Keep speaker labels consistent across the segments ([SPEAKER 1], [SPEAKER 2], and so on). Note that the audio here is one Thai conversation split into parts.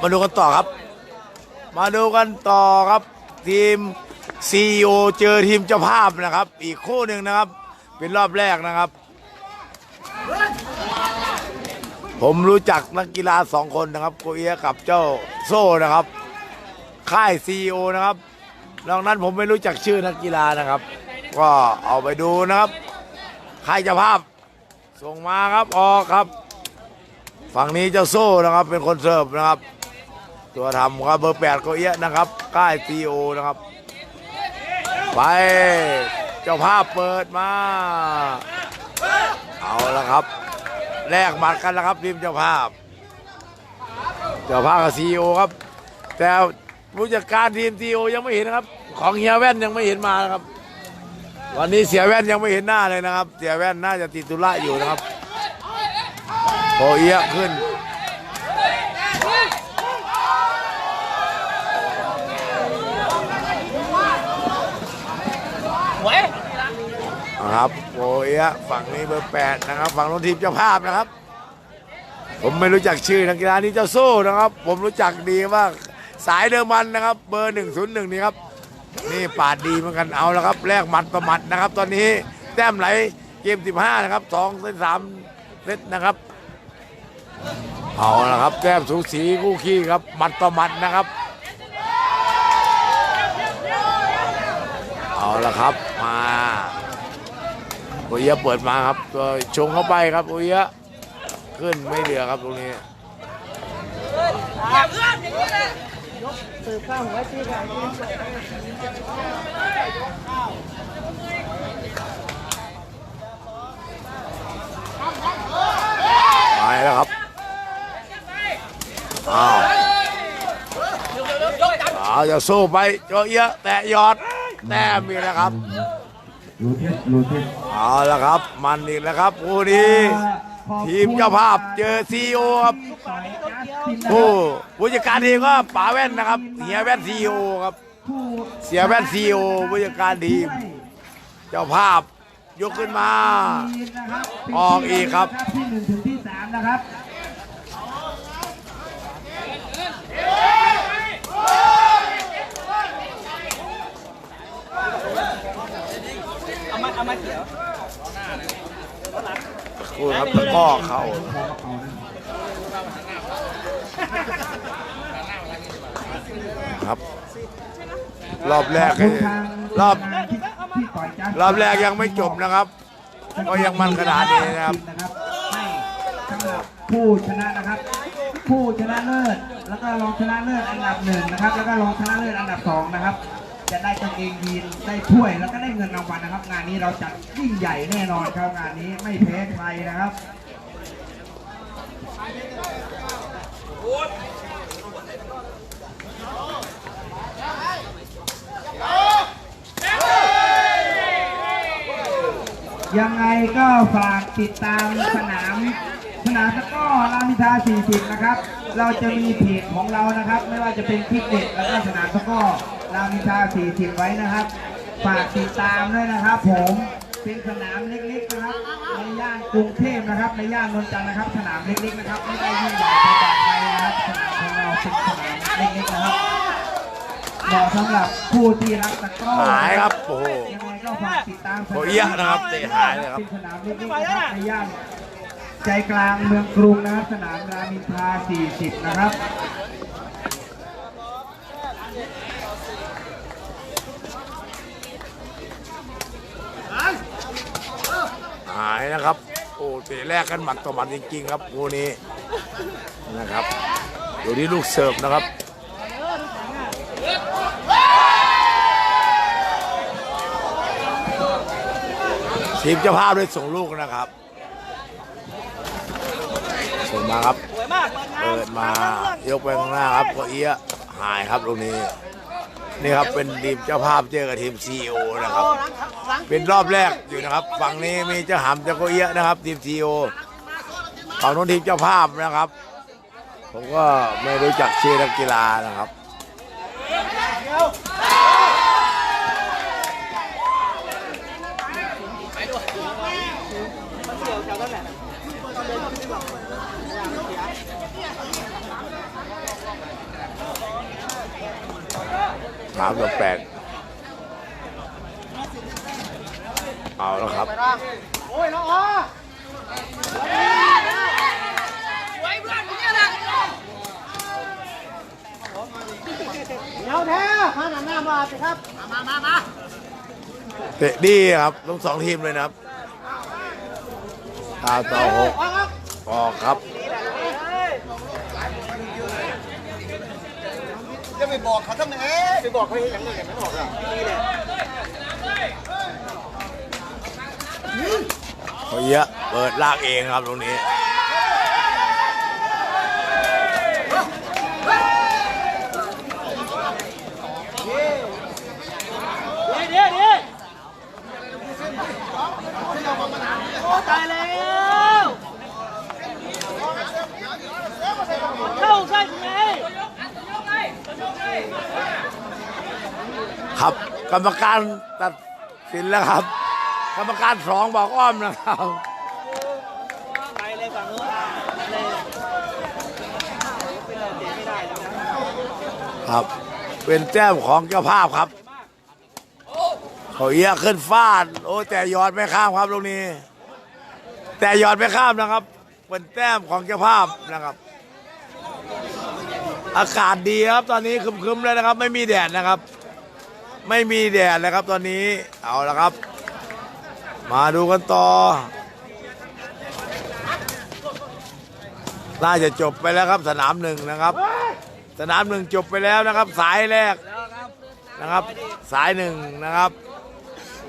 [SPEAKER 1] มาดูกันต่อครับ มาดูกันต่อครับทีม CEO เจอทีมเจ้าภาพนะครับ อีกคู่หนึ่งนะครับ เป็นรอบแรกนะครับ ผมรู้จักนักกีฬาสองคนนะครับโกเอียกับเจ้าโซ่นะครับ ค่าย CEO นะครับนอกนั้นผมไม่รู้จักชื่อนักกีฬานะครับ ก็เอาไปดูนะครับค่ายเจ้าภาพส่งมาครับออกครับ ฝั่งนี้เจ้าโซ่นะครับเป็นคนเสิร์ฟนะครับ ตัวทำครับเบอร์แปดโกเอี้ยนะครับค่าย CEO นะครับ ไปเจ้าภาพเปิดมา เอาละครับแลกหมัดกันแล้วครับทีมเจ้าภาพ เจ้าภาพกับซีโอครับ แต่ผู้จัดการทีมซีโอยังไม่เห็นนะครับ ของเฮียแว่นยังไม่เห็นมานะครับ วันนี้เสียแว่นยังไม่เห็นหน้าเลยนะครับ เสียแว่นน่าจะติดธุระอยู่นะครับโอเอี้ยขึ้น นะ ครับโอเอียะฝั่งนี้เบอร์แปดนะครับ ฝั่งโน้นทีมเจ้าภาพนะครับ ผมไม่รู้จักชื่อนักกีฬานี้เจ้าโซ่นะครับ ผมรู้จักดีว่าสายเดิมมันนะครับ เบอร์หนึ่งศูนย์หนึ่งนี่ครับ นี่ปาดดีเหมือนกันเอาแล้วครับแลกหมัดประมัดนะครับ ตอนนี้แต้มไหลเกม 15 นะครับสองเซตสามเซตนะครับเอาละครับแต้มสูสีคู่ขี้ครับหมัดต่อหมัดนะครับ เอาละครับมา โอเอียะเปิดมาครับตัวชงเข้าไปครับโอเอียะขึ้นไม่เหลือครับตรงนี้
[SPEAKER 2] สืบข้าวหัวที่ไหน
[SPEAKER 1] ไปแล้วครับอ้าวอ้าวจะสู้ไปโจเอียะแตะยอดแต้มอีกแล้วครับ
[SPEAKER 3] รูเทสรูเทส
[SPEAKER 1] เอาละครับ มันอีกแล้วครับคู่นี้ ทีมเจ้าภาพเจอซีโอครับผู้ผู้จัดการทีมก็ป๋าแว่นนะครับเฮียแว่นซีโอครับ
[SPEAKER 3] ผู้
[SPEAKER 1] เสียแว่นซีโอผู้จัดการทีม เจ้าภาพยกขึ้นมา
[SPEAKER 3] ทีมนะครับ
[SPEAKER 1] ออกอีกครับ
[SPEAKER 3] ที่หนึ่งถึงที่สามนะครับ
[SPEAKER 1] คู่ครับตะกร้อเข้าครับ รอบแรก
[SPEAKER 3] ขอบ
[SPEAKER 1] ไอ้
[SPEAKER 3] คุณทาง
[SPEAKER 1] รอบ
[SPEAKER 3] ที่ที่ต่อยจัส
[SPEAKER 1] รอบแรกยังไม่จบนะครับ ก็ยังมันขนาดนี้นะครับ
[SPEAKER 3] ให้สำหรับ ผู้ชนะนะครับ ผู้ชนะเลิศแล้วก็รองชนะเลิศอันดับหนึ่งนะครับ แล้วก็รองชนะเลิศอันดับสองนะครับ จะได้กางเกงยีนได้ถ้วยแล้วก็ได้เงินรางวัลนะครับ งานนี้เราจัดยิ่งใหญ่แน่นอนครับงานนี้ไม่แพ้ใครนะครับยังไงก็ฝากติดตามสนามสนามตะก้อรามอินทรา40 นะครับ เราจะมีเพจของเรานะครับ ไม่ว่าจะเป็นคลิปเด็ดแล้วก็สนามตะก้อ รามอินทรา40 ไว้นะครับ ฝากติดตามด้วยนะครับ ผมเป็นสนามเล็กๆนะครับ ในย่านกรุงเทพนะครับ ในย่านนนจันทร์นะครับ สนามเล็กๆนะครับ ไม่ได้ยิ่งใหญ่ไปกว่าใครนะครับ สนามของเราเป็นสนามเล็กๆนะครับเหมาะสำหรับผู้ที่รักตะกร้อ
[SPEAKER 1] หายครับโอ้โห
[SPEAKER 3] ยังไงก็ฝากติดตามสนาม
[SPEAKER 1] โอ้เอี้ยนะครับเตะหายเลยครับ
[SPEAKER 3] เป็นสนามเล็กๆนะครับในย่านใจกลางเมืองกรุงนะครับ สนามรามอินทรา40 นะครับ
[SPEAKER 1] หายนะครับ โอ้เตะแรกกันหมัดต่อหมัดจริงๆครับคู่นี้นะครับอยู่ที่ลูกเสิร์ฟนะครับทีมเจ้าภาพได้ส่งลูกนะครับส่งมาครับ
[SPEAKER 2] เปิด
[SPEAKER 1] มายกไปข้างหน้าครับก็เอี้ยหายครับตรงนี้ นี่ครับเป็นทีมเจ้าภาพเจอกับทีมซีโอนะครับ เป็นรอบแรกอยู่นะครับ ฝั่งนี้มีเจ้าหำเจ้าโกเอียะนะครับทีมซีโอฝั่งนู้นทีมเจ้าภาพนะครับ ผมก็ไม่รู้จักเชื่อนักกีฬานะครับสามกับแปด เอาแล้วครับ
[SPEAKER 2] โอ้ยน้องอ๋อเดี๋ยวแท้มาหน้าหน้ามาสิครับ
[SPEAKER 1] เตะดีครับทั้งสองทีมเลยนะครับตาต่อหกออกครับ
[SPEAKER 2] จะไปบอกเขาทำไมไปบอกเขาอย่างนี้ไม่บอกอะนี่แหละ
[SPEAKER 1] เขาเยอะเปิดลากเองครับตรงนี้
[SPEAKER 2] เดียวเดียวโอ้ตายแล้วเข้าใช่ไหม
[SPEAKER 1] ครับ กรรมการตัดสินแล้วครับ กรรมการสองบอกอ้อมนะครับ
[SPEAKER 2] ไปเลยฝั่งนู้นเลยเป็นเตะไม่ได้แล้วนะครับ
[SPEAKER 1] เป็นแต้มของเจ้าภาพครับ เขาเอียขึ้นฟาด โอ้แต่ยอดไม่ข้ามครับตรงนี้ แต่ยอดไม่ข้ามนะครับ เป็นแต้มของเจ้าภาพนะครับ อากาศดีครับ ตอนนี้คึมๆเลยนะครับ ไม่มีแดดนะครับ ไม่มีแดดนะครับตอนนี้ เอาละครับ มาดูกันต่อ น่าจะจบไปแล้วครับสนามหนึ่งนะครับ สนามหนึ่งจบไปแล้วนะครับ สายแรกนะครับ สายหนึ่งนะครับ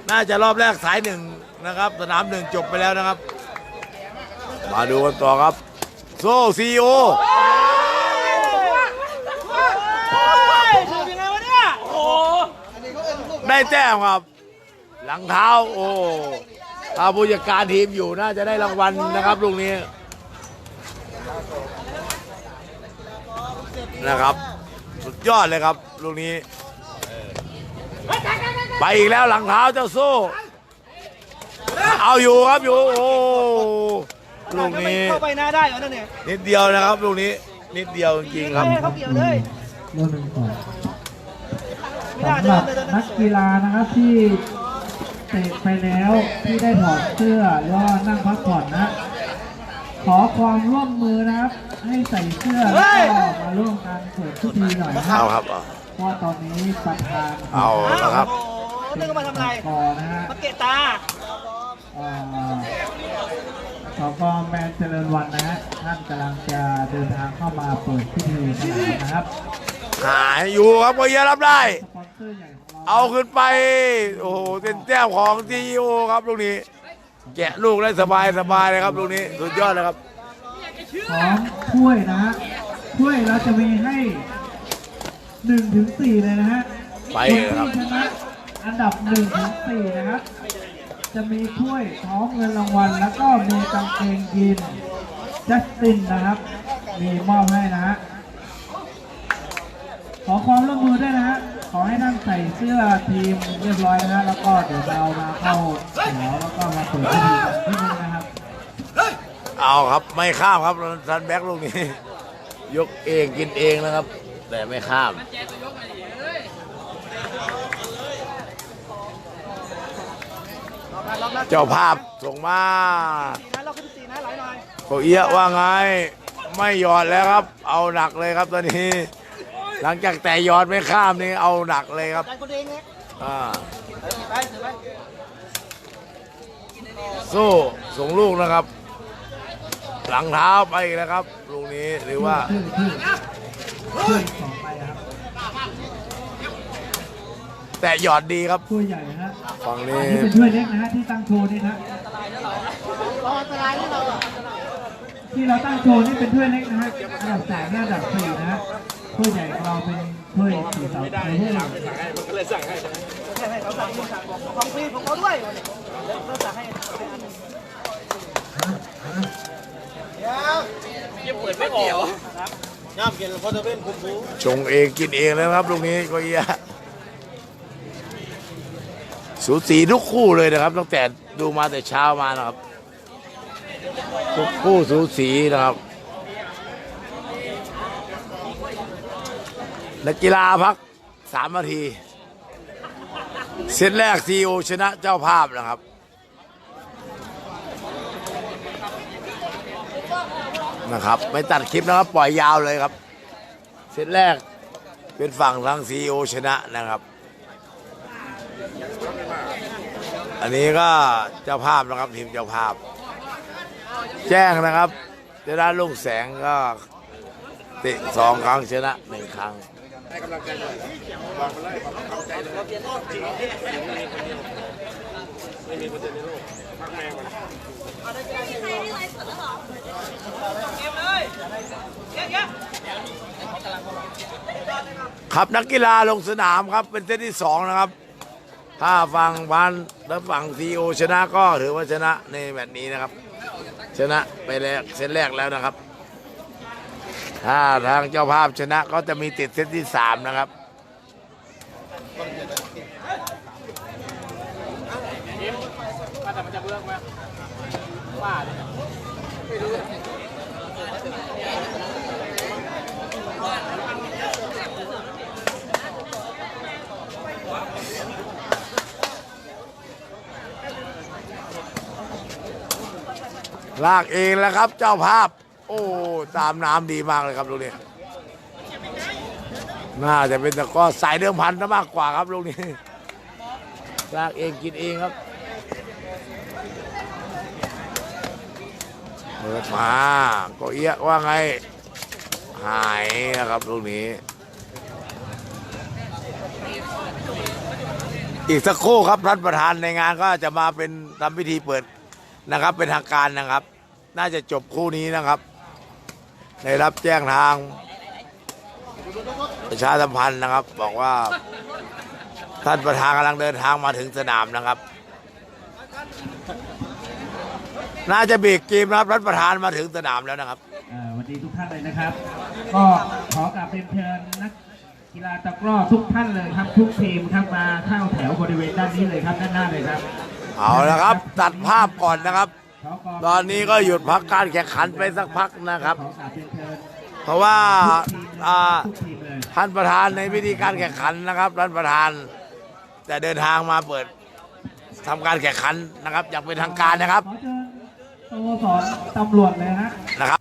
[SPEAKER 1] น่าจะรอบแรกสายหนึ่งนะครับ สนามหนึ่งจบไปแล้วนะครับ มาดูกันต่อครับ โซ่ซีโอ
[SPEAKER 2] ถูกยังไงวะเนี่ยโอ้
[SPEAKER 1] ได้แต้มครับ หลังเท้าโอ้ถ้าผู้จัดการทีมอยู่น่าจะได้รางวัลนะครับลูกนี้นะครับ สุดยอดเลยครับลูกนี้ ไปอีกแล้วหลังเท้าเจ้าโซ่เอาอยู่ครับอยู่โอ้ลูกนี้
[SPEAKER 2] เข้าไปหน้าได้เหรอนั่นเนี่ย
[SPEAKER 1] นิดเดียวนะครับลูกนี้นิดเดียวจริงๆครับ
[SPEAKER 2] เขาเกี่ยวเลย
[SPEAKER 3] เรื่องหนึ่งก่อน
[SPEAKER 2] ไม่น่า
[SPEAKER 3] สำ
[SPEAKER 2] เดิ
[SPEAKER 3] หรั
[SPEAKER 2] น
[SPEAKER 3] บ
[SPEAKER 2] เลยตอนนั้
[SPEAKER 3] นั
[SPEAKER 2] น
[SPEAKER 3] กกีฬานะครับที่ เตะไปแล้วที่ได้ถอดเสื้อหรือว่านั่งพักผ่อนนะ ขอความร่วมมือนะครับ ให้ใส่เสื้อแล้วก็มาร่วมกันเปิดพิธีหน่อยนะครั
[SPEAKER 1] เอา
[SPEAKER 3] บ
[SPEAKER 1] ครับเอา
[SPEAKER 3] เพราะว่าตอนนี้ประธาน
[SPEAKER 1] เอาละครับ
[SPEAKER 2] โอ้นึกว่ามาทำอะไร
[SPEAKER 3] กอนะฮะ
[SPEAKER 2] มาเกะตา
[SPEAKER 3] เอ่อสกแมนเจริญวันนะฮะท่านกำลังจะเดินทางเข้ามาเปิดพิธีสนามนะครับ
[SPEAKER 1] หายอยู่ครับก็เยอะรับได้
[SPEAKER 3] สปอนเซอร์ใหญ่ของ เรา
[SPEAKER 1] เอาขึ้นไป โอ้โหเป็นแต้มของทีโอครับลูกนี้ แกะลูกได้สบายสบายเลยครับลูกนี้สุดยอดเลยครับ
[SPEAKER 3] พร้อมถ้วยนะฮะถ้วยเราจะมีให้หนึ่งถึงสี่เลยนะฮะ
[SPEAKER 1] ไป
[SPEAKER 3] คน
[SPEAKER 1] เลยครับ
[SPEAKER 3] ที่ชนะอันดับหนึ่งถึงสี่นะครับ จะมีถ้วยพร้อมเงินรางวัล แล้วก็มีกางเกงยีนจัสตินนะครับ มีมอบให้นะฮะขอความร่วมมือด้วยนะฮะ ขอให้ท่านใส่เสื้อทีมเรียบร้อยนะฮะแล้วก็เดี๋ยวเรามาเข้าแถวแล้วก็มาเปิดพิธีกันนิดนึงนะครับ
[SPEAKER 1] เอาครับไม่ข้ามครับทันแบ็กลูกนี้ ยกเองกินเองนะครับ แต่ไม่ข้ามเจ้าภาพส่งมา
[SPEAKER 2] สี่นะเราขึ้นสี่นะไหลหน่อย
[SPEAKER 1] โคเอียะว่าไง ไม่หยอดแล้วครับ เอาหนักเลยครับตอนนี้ หลังจากแต่หยอดไม่ข้ามนี่เอาหนักเลยครับ
[SPEAKER 2] การคนเองเนี่ย
[SPEAKER 1] อ่า
[SPEAKER 2] ไปไปไป
[SPEAKER 1] สู้ส่งลูกนะครับ หลังเท้าไปอีกแล้วครับลูกนี้หรือว่า
[SPEAKER 3] ถ้วยถ้วยถ้วยสองใบครับ
[SPEAKER 1] แต่หยอดดีครับ
[SPEAKER 3] ถ้วยใหญ่นะฮะ
[SPEAKER 1] ฝั่ง
[SPEAKER 3] อั
[SPEAKER 1] นี้
[SPEAKER 3] นนี้เป็นถ้วยเล็กนะฮะที่ตั้งโชว์นี่นะ
[SPEAKER 2] รออันตรายที่เราอะ
[SPEAKER 3] ที่เราตั้งโชว์นี่เป็นถ้วยเล็กนะฮะอันดับสามและอันดับสี่นะฮะ ถ้ยใหญ่ของเราเป็นถ้วยสี่เสาถ้วย
[SPEAKER 2] ให้ให้เขาสั่งคุณสั่งบอกของฟรีของเขาด้วยเขาสั่งให้อันหนึ่งเดี๋ยวยังเปิดไม่ออกครับย่ามกินเพราะจะเป็นคุมรู้
[SPEAKER 1] ชงเองกินเองแล้วครับลูกนี้โคเอียะสูสีทุกคู่เลยนะครับตั้งแต่ดูมาแต่เช้ามานะครับทุกคู่สูสีนะครับ นักกีฬาพักสามนาทีเซตแรกซีโอชนะเจ้าภาพนะครับ นะครับ ไม่ตัดคลิปนะครับ ปล่อยยาวเลยครับเซตแรกเป็นฝั่งทางซีโอชนะนะครับ อันนี้ก็เจ้าภาพนะครับทีมเจ้าภาพ แจ้งนะครับจะได้ลุงแสงก็เตะสองครั้งชนะหนึ่งครั้ง ให้กำลังใจหน่อยบอกมาเลยบอกกำลังใจเลยไม่มีประเด็นในโลกพักแม่ก่นไม่มีใครได้ไลฟ์สดแล้วหรอเกมเลยเยอะๆครับนักกีฬาลงสนามครับเป็นเซตที่สองนะครับ ถ้าฝังพันและฝั่งซีโอชนะก็ถือว่าชนะในแบบนี้นะครับ ชนะไปแล้วเซตแรกแล้วนะครับ ถ้าทางเจ้าภาพชนะก็จะมีติดเซตที่สามนะครับลากเองแล้วครับเจ้าภาพ โอ้ตามน้ำดีมากเลยครับลูกนี้น่าจะเป็นตะก้อสายเดิมพันซะมากกว่าครับลูกนี้ลากเองกินเองครับเปิดมาก็เอี้ยว่าไง หายนะครับลูกนี้ อีกสักครู่ครับท่านประธานในงานก็จะมาเป็นทำพิธีเปิดนะครับ เป็นทางการนะครับ น่าจะจบคู่นี้นะครับ ได้รับแจ้งทาง ประชาสัมพันธ์นะครับ บอกว่า ท่านประธานกำลังเดินทางมาถึงสนามนะครับ น่าจะเบรกเกมนะครับท่านประธานมาถึงสนามแล้วนะครับ
[SPEAKER 3] เอ่อสวัสดีทุกท่านเลยนะครับ ก็ขอกราบเรียนเชิญนักกีฬาตะกร้อทุกท่านเลยครับ ทุกทีมครับมาเข้าแถวบริเวณด้านนี้เลยครับด้านหน้าเลยครับ
[SPEAKER 1] เอาละครับ ตัดภาพก่อนนะครับ
[SPEAKER 3] ขกราบ
[SPEAKER 1] ตอนนี้ก็หยุดพักการแข่งขันไปสักพักนะครับ
[SPEAKER 3] เพ
[SPEAKER 1] ราะว่า
[SPEAKER 3] ท่า
[SPEAKER 1] นประธานในพิธีการแข่งขันนะครับท่านประธานจะเดินทางมาเปิดทำการแข่งขันนะครับ อย่างเป็นทางการนะครับ
[SPEAKER 3] สโมสรตำรวจเลยฮะ
[SPEAKER 1] นะครับ